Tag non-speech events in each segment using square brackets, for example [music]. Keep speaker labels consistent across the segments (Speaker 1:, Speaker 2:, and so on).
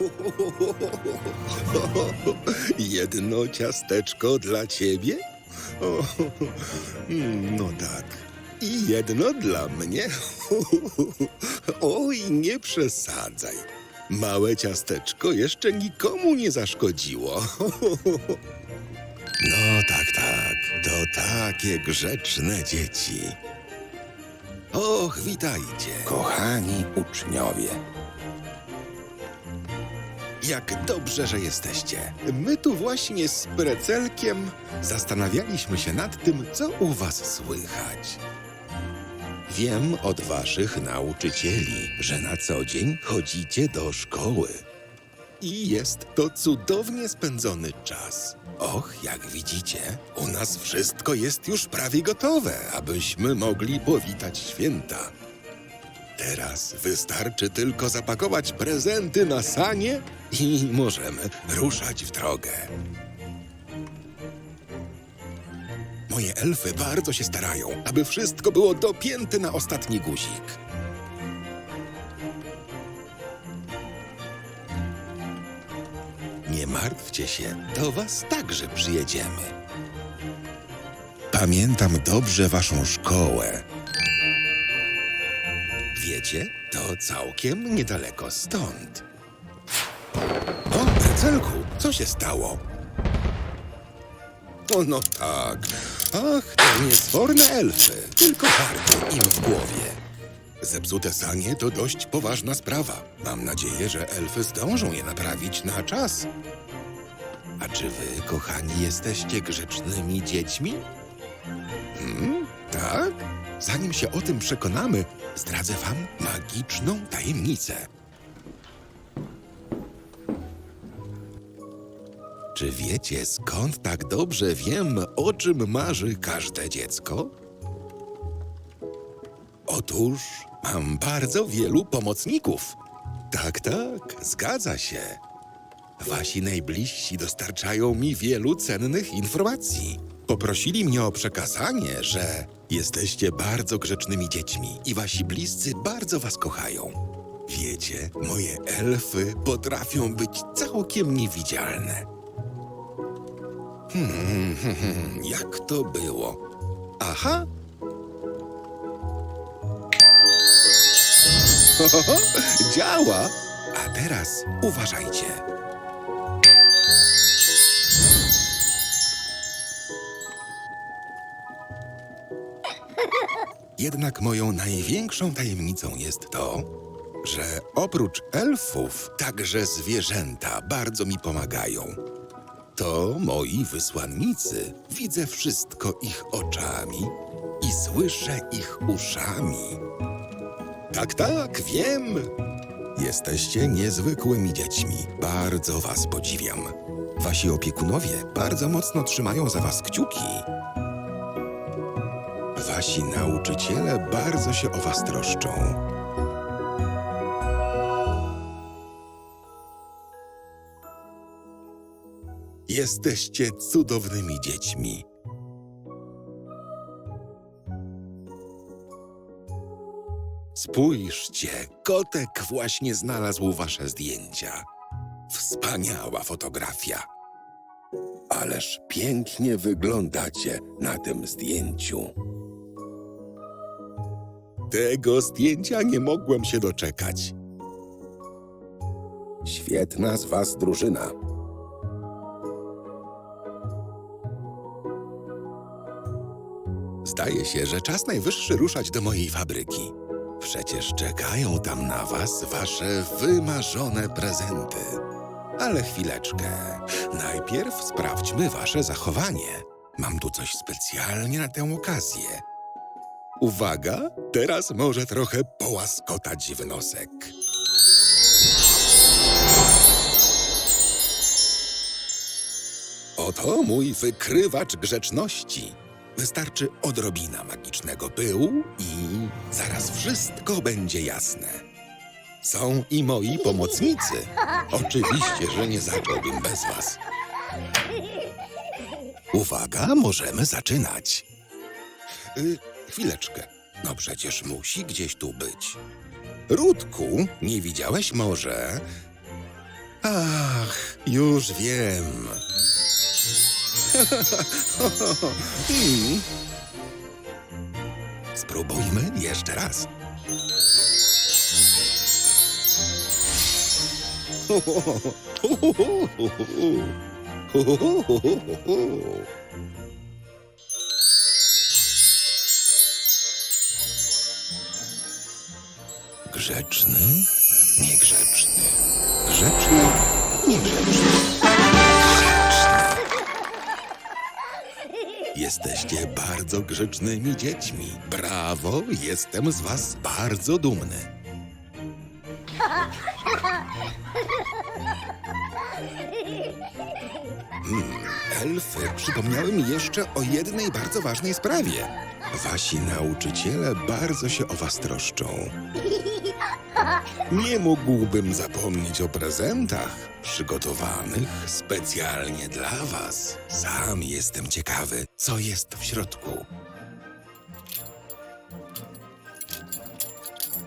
Speaker 1: [laughs] Jedno ciasteczko dla ciebie? Mm, no tak. I jedno dla mnie? [laughs] Oj, nie przesadzaj. Małe ciasteczko jeszcze nikomu nie zaszkodziło. [laughs] No tak, tak. To takie grzeczne dzieci. Och, witajcie.
Speaker 2: Kochani uczniowie,
Speaker 1: Jak dobrze, że jesteście. My tu właśnie z Precelkiem zastanawialiśmy się nad tym, co u was słychać. Wiem od waszych nauczycieli, że na co dzień chodzicie do szkoły. I jest to cudownie spędzony czas. Och, jak widzicie, u nas wszystko jest już prawie gotowe, abyśmy mogli powitać święta. Teraz wystarczy tylko zapakować prezenty na sanie i możemy ruszać w drogę. Moje elfy bardzo się starają, aby wszystko było dopięte na ostatni guzik. Nie martwcie się, do was także przyjedziemy. Pamiętam dobrze waszą szkołę. Wiecie, to całkiem niedaleko stąd. O, Bercelku, co się stało? O, no tak. Ach, te niesforne elfy. Tylko karty im w głowie. Zepsute sanie to dość poważna sprawa. Mam nadzieję, że elfy zdążą je naprawić na czas. A czy wy, kochani, jesteście grzecznymi dziećmi? Hmm, tak? Zanim się o tym przekonamy, zdradzę wam magiczną tajemnicę. Czy wiecie, skąd tak dobrze wiem, o czym marzy każde dziecko? Otóż mam bardzo wielu pomocników. Tak, tak, zgadza się. Wasi najbliżsi dostarczają mi wielu cennych informacji. Poprosili mnie o przekazanie, że jesteście bardzo grzecznymi dziećmi i wasi bliscy bardzo was kochają. Wiecie, moje elfy potrafią być całkiem niewidzialne. Hmm, [laughs] jak to było? Aha! Ho, ho, ho, działa! A teraz uważajcie. Jednak moją największą tajemnicą jest to, że oprócz elfów, także zwierzęta bardzo mi pomagają. To moi wysłannicy. Widzę wszystko ich oczami i słyszę ich uszami. Tak, tak, wiem. Jesteście niezwykłymi dziećmi. Bardzo was podziwiam. Wasi opiekunowie bardzo mocno trzymają za was kciuki. Wasi nauczyciele bardzo się o was troszczą. Jesteście cudownymi dziećmi. Spójrzcie, kotek właśnie znalazł wasze zdjęcia. Wspaniała fotografia. Ależ pięknie wyglądacie na tym zdjęciu. Tego zdjęcia nie mogłem się doczekać. Świetna z was drużyna. Zdaje się, że czas najwyższy ruszać do mojej fabryki. Przecież czekają tam na was wasze wymarzone prezenty. Ale chwileczkę. Najpierw sprawdźmy wasze zachowanie. Mam tu coś specjalnie na tę okazję. Uwaga, teraz może trochę połaskotać w nosek. Oto mój wykrywacz grzeczności. Wystarczy odrobina magicznego pyłu i zaraz wszystko będzie jasne. Są i moi pomocnicy. Oczywiście, że nie zacząłbym bez was. Uwaga, możemy zaczynać. Y, chwileczkę. No przecież musi gdzieś tu być. Rudku, nie widziałeś może? Ach, już wiem. [laughs] Spróbujmy jeszcze raz. [laughs] Grzeczny, niegrzeczny. Grzeczny, niegrzeczny. Grzeczny. Jesteście bardzo grzecznymi dziećmi. Brawo, jestem z was bardzo dumny. Hmm, elfy przypomniały mi jeszcze o jednej bardzo ważnej sprawie. Wasi nauczyciele bardzo się o was troszczą. Nie mógłbym zapomnieć o prezentach przygotowanych specjalnie dla was. Sam jestem ciekawy, co jest w środku.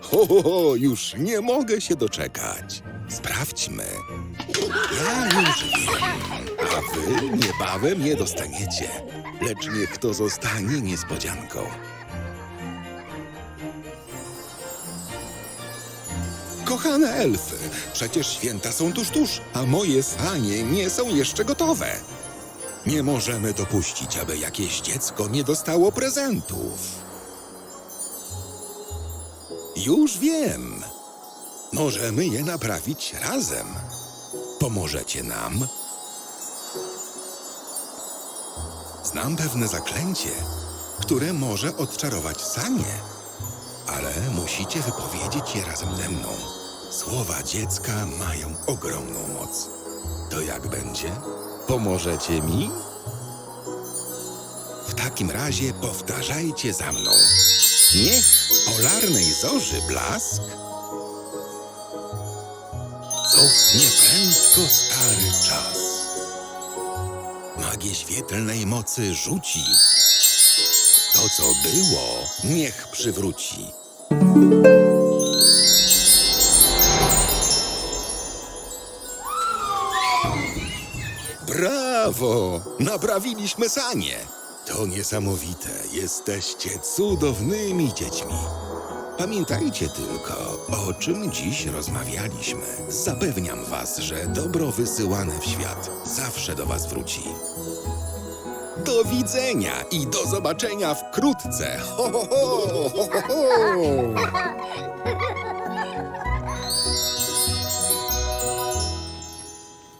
Speaker 1: Ho, ho, ho, już nie mogę się doczekać. Sprawdźmy. Ja już wiem, a wy niebawem je dostaniecie. Lecz niech to zostanie niespodzianką. Kochane elfy, przecież święta są tuż tuż, a moje sanie nie są jeszcze gotowe. Nie możemy dopuścić, aby jakieś dziecko nie dostało prezentów. Już wiem. Możemy je naprawić razem. Pomożecie nam? Znam pewne zaklęcie, które może odczarować sanie, ale musicie wypowiedzieć je razem ze mną. Słowa dziecka mają ogromną moc. To jak będzie? Pomożecie mi? W takim razie powtarzajcie za mną. Niech polarnej zorzy blask cofnie prędko stary czas. Magię świetlnej mocy rzuci. To, co było, niech przywróci. Brawo! Naprawiliśmy sanie! To niesamowite. Jesteście cudownymi dziećmi. Pamiętajcie tylko, o czym dziś rozmawialiśmy. Zapewniam was, że dobro wysyłane w świat zawsze do was wróci. Do widzenia i do zobaczenia wkrótce. Ho, ho, ho, ho, ho, ho. [laughs]